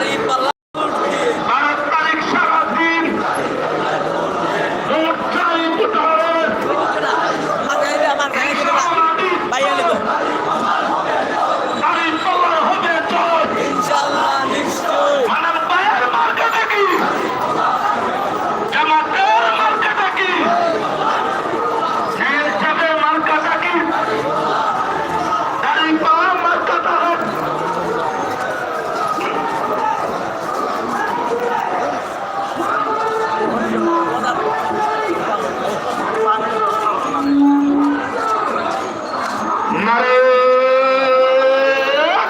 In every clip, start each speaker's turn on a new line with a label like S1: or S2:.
S1: দাড়ি পাল্লা
S2: বারো তারিখ সারাদিন মোর্চায় ভোটারের
S1: মাথায় আমার গায়ে দিবে না বাইরে নেব
S2: দাড়ি পাল্লা হবে জয়
S1: ইনশাআল্লাহ নিশ্চয়
S2: মানব পায়ের মার্কা দেখি জামাতের মার্কা দেখি ন্যায়ের চাপের মার্কা দেখি দাড়ি পাওয়া মার্কা তাহার নারে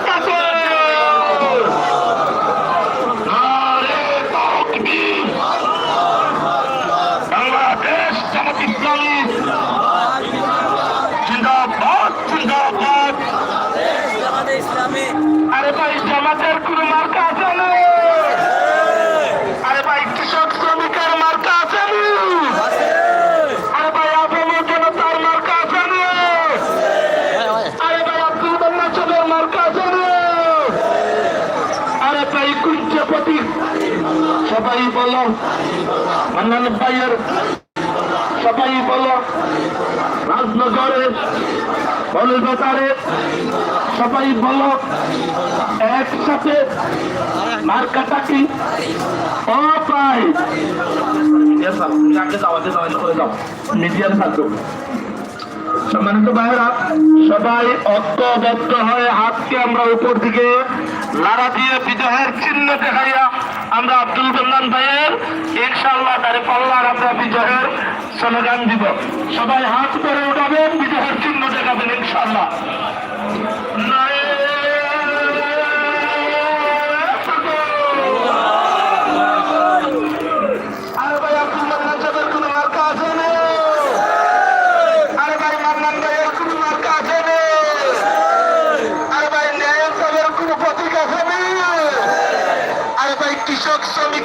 S2: তাকবীর নারে তাকবীর বাংলাদেশ জামাত ইসলামী জিন্দাবাদ জিন্দাবাদ
S1: আমাদের ইসলামী
S2: আরে ভাই জামাতের কোনো মার্কা আছে না আরে ভাই কৃষক শ্রমিকের মার্কা আছে না আরে ভাই আপামর জনতার মার্কা আছে না আরে ভাই আব্দুল বান্না চলের মার্কা আছে না আরে ভাই কুঞ্জপতি সবাই বলো মান্নান ভাইয়ের সবাই বলো রাজনগরে কলকাতারে সবাই বলো একসাথে মার্কাটা কি আগে যাও আগে যাও করে যাও। মিডিয়ার থাকো। সম্মানিত ভাইরা সবাই হয়ে হাতকে আমরা উপর দিকে লাড়া দিয়ে বিজয়ের চিহ্ন দেখাইয়া আমরা আব্দুল কল্যাণ ভাইয়ের ইনশাল্লাহ তারে পাল্লার আমরা বিজয়ের স্লোগান দিব। সবাই হাত করে উঠাবেন, বিজয়ের চিহ্ন দেখাবেন ইনশাল্লাহ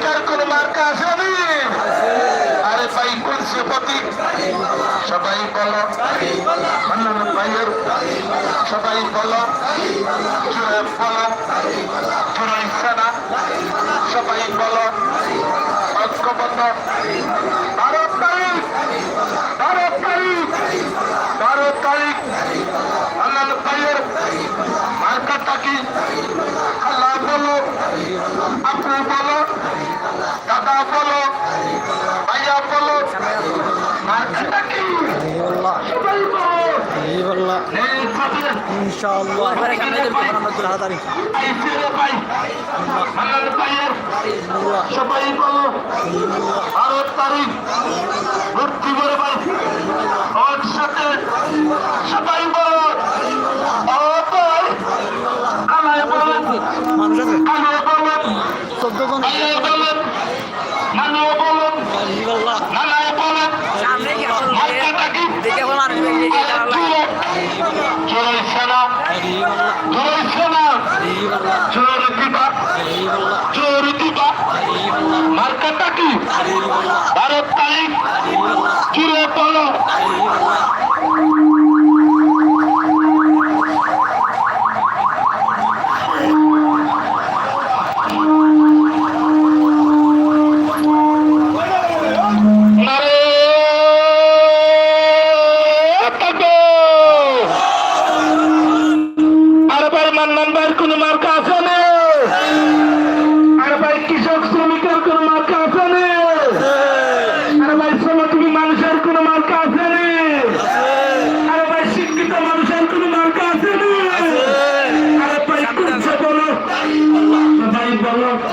S2: শ্রমিকের কোনো মার্কা আছে না আরে ভাই কোন সে সবাই বলো। ভাইয়ের সবাই বলো। বলো। জোরে ইচ্ছা সবাই বলো। ঐক্যবদ্ধ। ভারত তারিখ। ভারত তারিখ। ভারত তারিখ। আল্লাহ ভাইয়ের মার্কাটা কি? আল্লাহ বলো। আপু বলো। দাদা বলো ভাইয়া বলো
S1: ইনশাআল্লাহ।
S2: সবাই তারিখ ভর্তি করে সবাই বলো।
S1: চোদ্দ
S2: কালায় বলেন নানায় বলেন
S1: ইনশাআল্লাহ
S2: নানায় বলেন
S1: সামনে কি আসল
S2: মার্কাটা কি
S1: দেখে বল মানুষ দেখে আল্লাহ
S2: জয় সেনা জয় সেনা জয় দিবা জয় দিবা মার্কাটা কি? ভারত তারিখ? জুড়ে বলো নারে তাকবীর! আরে ভাই মান্নান ভাইয়ের কোন মার্কা আছে না আরে ভাই কৃষক শ্রমিকের কোন মার্কা আছে না আরে ভাই শ্রমজীবী মানুষের কোন মার্কা আছে না আরে ভাই শিক্ষিত মানুষের কোন মার্কা আছে না আরে ভাই কুঞ্জ বলো সবাই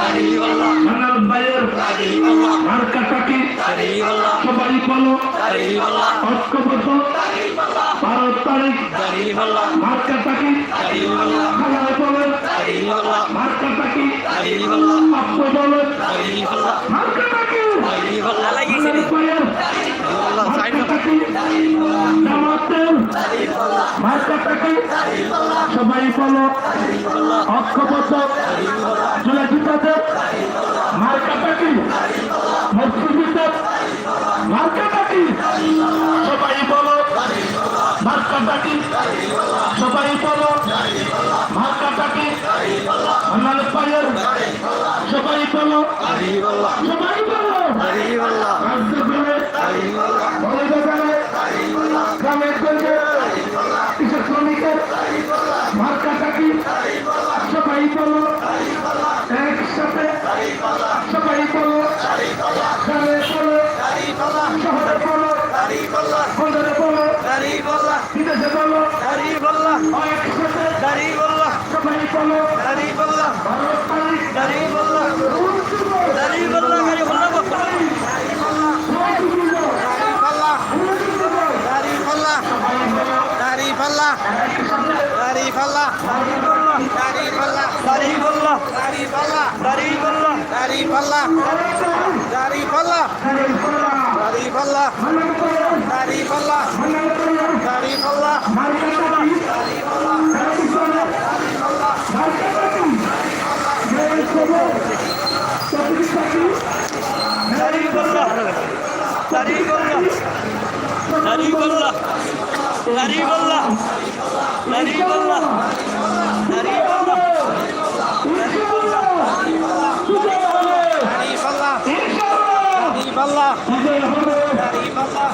S2: মান্নান ভাইয়ের মার্কাটা কি সবাই বলো। ঐক্যবদ্ধ। ভারত তারিখ। মার্কাটা কি খালায় বলেন মার্কাটা কি আপু বলেন মার্কাটা কি মান্নান ভাইয়ের সবাই বলো। ঐক্যবদ্ধ। চলে জিতাতে মার্কাটা কি মসজিদে মার্কাটা কি সবাই বলো। মার্কাটা কি সবাই বলো। মার্কাটা কি আল্লাহ পায়ের সবাই বলো। সবাই বলো। গ্রামের গঞ্জে। কৃষক শ্রমিকের মার্কা থাকি সবাই বলো একসাথে সবাই বলো গ্রামে বলো শহরে বলো বন্দরে বলো বিদেশে বলো একসাথে সবাই বলো ভারত পালিশ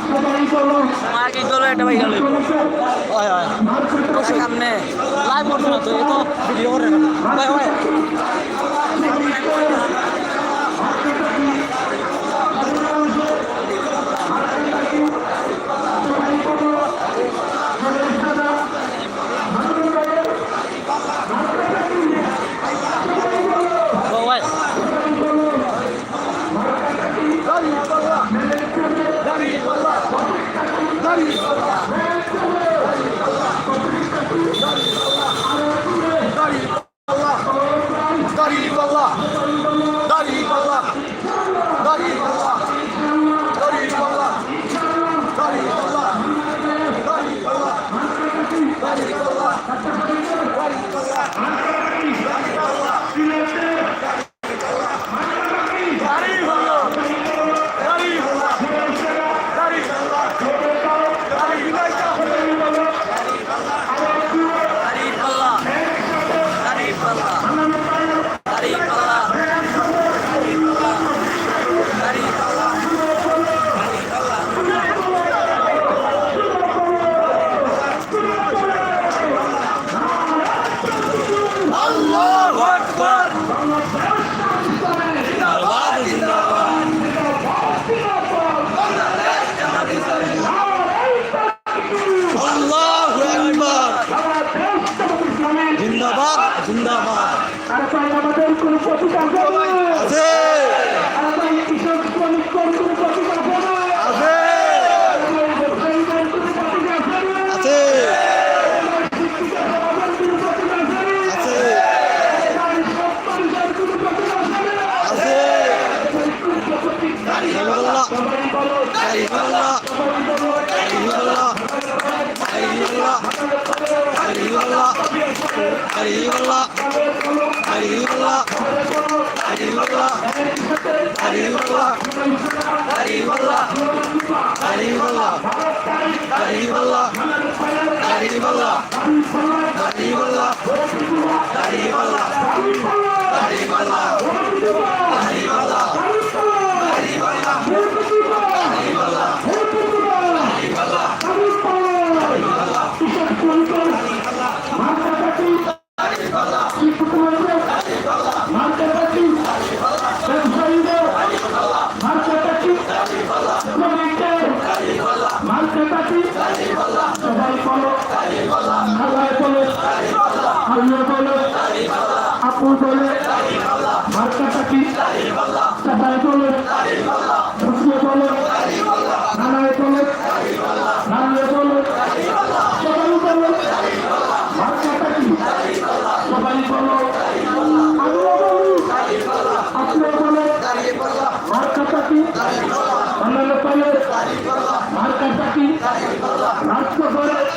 S2: সবাই বলো
S1: মার্কেট করবে এটা ভাই গেল। হয় হয় সামনে। লাইভ করছে তো এ তো ভিডিও করে। ভাই ভাই
S2: Arriba la, arriba la, arriba
S1: la. আল্লাহ
S2: সবাই বলো
S1: আল্লাহ
S2: বলো আল্লাহ বলো আপু বলে মার্কাটাকি সবাই বলো নানায় বলো অন্যান্য কলেজ মার্কার পার্টি রাষ্ট্র কলেজ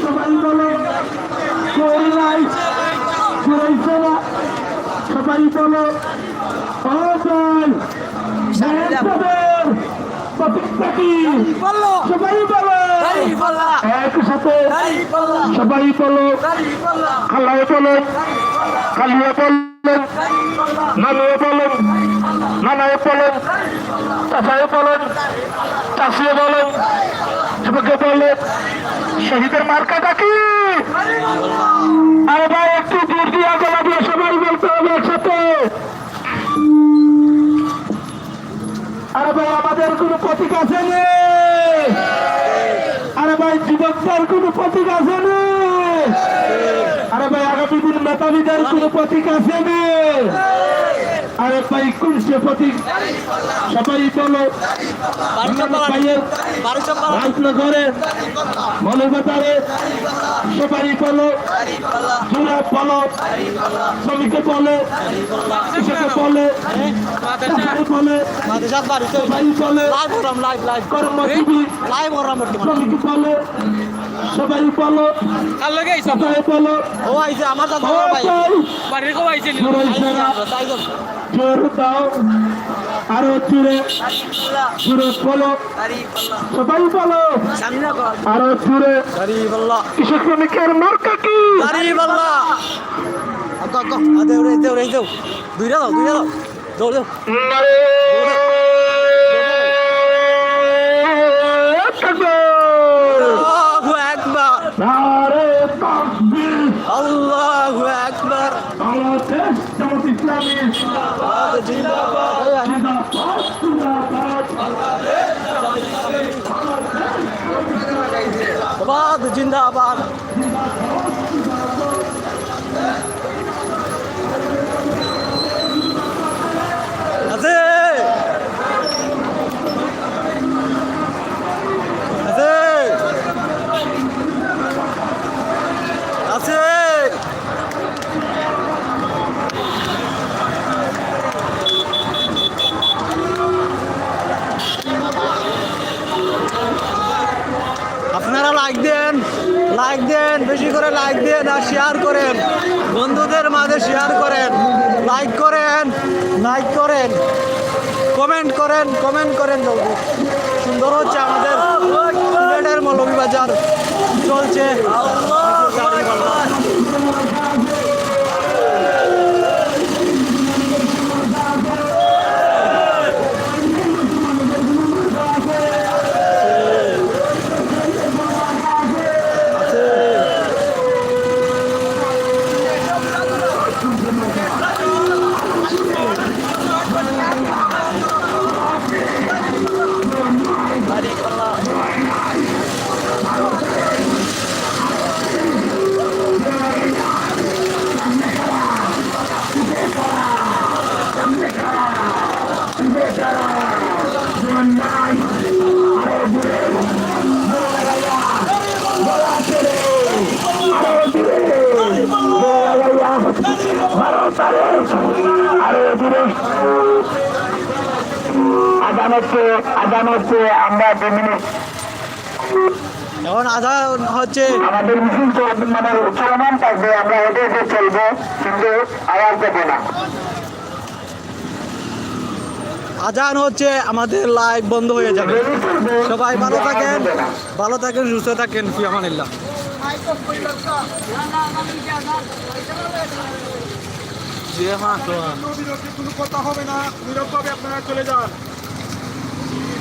S2: সবাই বলো চোর নাই চোরাইছে না সবাই বলো
S1: বলল
S2: সবাই বলো একসাথে সবাই বলো খালায় বলেন কালিয়া বললেন নানুয়ে বলেন নানায় বলেন চাচায় বলেন চাষিয়ে বলেন সবাইকে বলেন শহীদের মার্কাটা কি? আরে ভাই, একটু দূর দিয়ে গলা দিয়ে সবাই বলতে হবে একসাথে। আরে ভাই, আমাদের কোনো প্রতীক আছে আরে ভাই, যুবকদের কোনো প্রতীক আছে নে? আরে ভাই আগামী দিন মেধাবীদের কোনো প্রতীক আছে নে? আরে ভাই কোন সে প্রতীক। সবাই বলো। ভাইয়ের রাজনগরে মৌলবাজারে সবাই বলো। জোড়া বলো। শ্রমিকে বলে। কৃষকে বলে। বলে। সবাই বলে। কর্মজীবী শ্রমিক বলে। সবাই বলো
S1: কার লগে আইছো?
S2: সবাই বলো
S1: ও আইছে আমার দাদা
S2: ও
S1: ভাই।
S2: ভাই
S1: বাড়ির কেউ আইছে নি?
S2: জোড়াইছে না
S1: তাই তো।
S2: জোর দাও। আরও জোরে। জোরে বলো
S1: দাঁড়িয়ে পাল্লা
S2: সবাই বলো আরও জোরে।
S1: দাঁড়িয়ে
S2: শ্রমিকের মার্কা কি?
S1: দাঁড়িয়ে পাল্লা আদে ওরে দে ওরে দেও দুইটা দাও দুইটা দাও দৌড়। দেও
S2: বাংলাদেশ জামাত ইসলামী
S1: জিন্দাবাদ, জিন্দাবাদ।
S2: জিন্দাবাদ জিন্দাবাদ
S1: আছে আছে আছে আপনারা লাইক দেন লাইক দেন বেশি করে লাইক দেন আর শেয়ার করেন বন্ধুদের মাঝে শেয়ার করেন লাইক করেন লাইক করেন কমেন্ট করেন কমেন্ট করেন জলদি। সুন্দর হচ্ছে আমাদের মৌলভীবাজার। চলছে। এখন আধা হচ্ছে
S2: আমাদের মিছিল মানে চলমান থাকবে আমরা হেঁটে হেঁটে চলবো কিন্তু আওয়াজ দেবো না।
S1: আজান হচ্ছে আমাদের লাইভ বন্ধ হয়ে যাবে। সবাই ভালো থাকেন ভালো থাকেন সুস্থ থাকেন ফিয়ামানিল্লাহ। যে হ্যাঁ
S3: কোনো কথা হবে না নীরবভাবে আপনারা চলে যান।